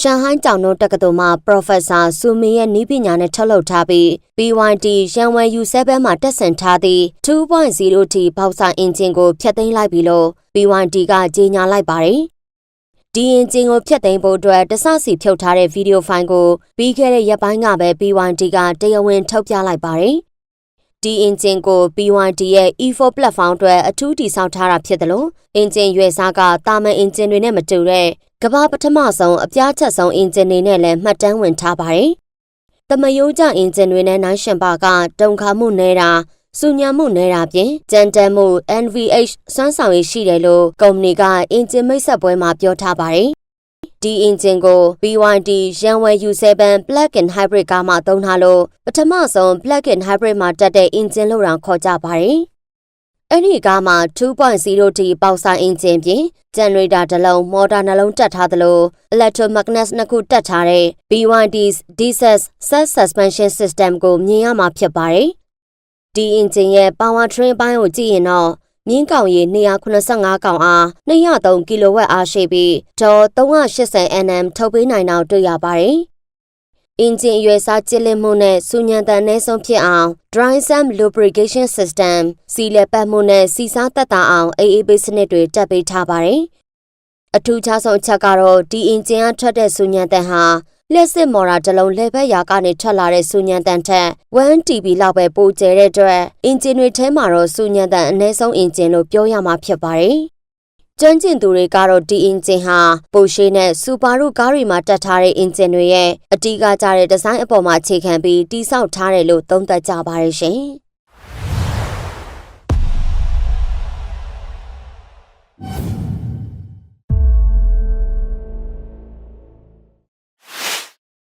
ရှန်ဟိုင်းကျောင်းတော်တက္ကသိုလ်မှ Professor ဆူမီရဲ့နည်းပညာနဲ့ထုတ်လုပ်ထားပြီး BYD ရန်ဝယ် U7 မှာတက်ဆင်ထားသည့် 2.0T ဘောက်စာအင်ဂျင်ကိုဖျက်သိမ်းလိုက်ပြီလို့ BYD ကကြေညာလိုက်ပါတယ်။ဒီအင်ဂျင်ကိုဖျက်သိမ်းဖို့အတွက်တစစီဖြုတ်ထားတဲ့ဗီဒီယိုဖိုင်ကိုပြီးခဲ့တဲ့ရက်ပိုင်းကပဲ BYD ကတရားဝင်ထုတ်ပြလိုက်ပါတယ်။ဒီအင်ဂျင်ကို BYD ရဲ့ E4 platform အတွက်အထူးတည်ဆောက်ထားတာဖြစ်တယ်လို့အင်ဂျင်ရွယ်စားကတာမန်အင်ဂျင်တွေနဲ့မတူတဲ့ ကမ္ဘာပထမဆုံးအပြားချက်ဆုံးအင်ဂျင်တွေနဲ့လည်းမှတ်တမ်းဝင်ထားပါတယ်။တမယိုးကျအင်ဂျင်တွေနဲ့နိုင်ရှင်ပါကတုံခါမှုနေတာစူညံမှုနေတာပြင်ကြမ်းတမ်းမှု NVH စွမ်းဆောင်ရည်ရှိတယ်လို့ကုမ္ပဏီကအင်ဂျင်မိတ်ဆက်ပွဲမှာပြောထားပါတယ်။ဒီအင်ဂျင်ကို BYD Yanwei U7 Plug-in Hybrid ကားမှာသုံးထားလို့ပထမဆုံး Plug-in Hybrid မှာတက်တဲ့အင်ဂျင်လို့တောင်ခေါ်ကြပါတယ်။ အဲ့ဒီကားမှာ 2.0T ပေါက်ဆိုင်အင်ဂျင်ပြင်ဂျန်နရေတာတစ်လုံးမော်တာနှလုံးတက်ထားသလို electromagnet နှစ်ခုတက်ထားတဲ့ BYD's DSS Self Suspension System ကိုမြင်ရမှာဖြစ်ပါတယ်။ဒီအင်ဂျင်ရဲ့ power train ဘိုင်းကိုကြည့်ရင်တော့မြင်းကောင်ရည်285ကောင်အား203ကီလိုဝက်အားရှိပြီးဒေါ်380 nm ထုတ်ပေးနိုင်တော့တွေ့ရပါတယ်။ အင်ဂျင်အရွယ်စားကျစ်လစ်မှုနဲ့စူညံတန်နှဲဆုံးဖြစ်အောင် dry sump lubrication system စီလပတ်မှုနဲ့စီစားတက်တာအောင် AAB စနစ်တွေတက်ပေးထားပါတယ်။အထူးခြားဆုံးအချက်ကတော့ဒီအင်ဂျင်ကထွက်တဲ့စူညံတန်ဟာလက်စစ်မော်ရာတစ်လုံးလက်ဘက်ရာကနေထွက်လာတဲ့စူညံတန်ထက် 1TB လောက်ပဲပိုကျဲတဲ့အတွက်အင်ဂျင်တွေထဲမှာတော့စူညံတန်အနည်းဆုံးအင်ဂျင်လို့ပြောရမှာဖြစ်ပါတယ်။ ကျွမ်းကျင်သူတွေကတော့ဒီအင်ဂျင်ဟာပိုရှေနဲ့စူပါရုကားတွေမှာတက်ထားတဲ့အင်ဂျင်တွေရဲ့အတီးကကြတဲ့ဒီဇိုင်းအပေါ်မှာအခြေခံပြီးတိစောက်ထားတယ်လို့သုံးသပ်ကြပါရရှင်။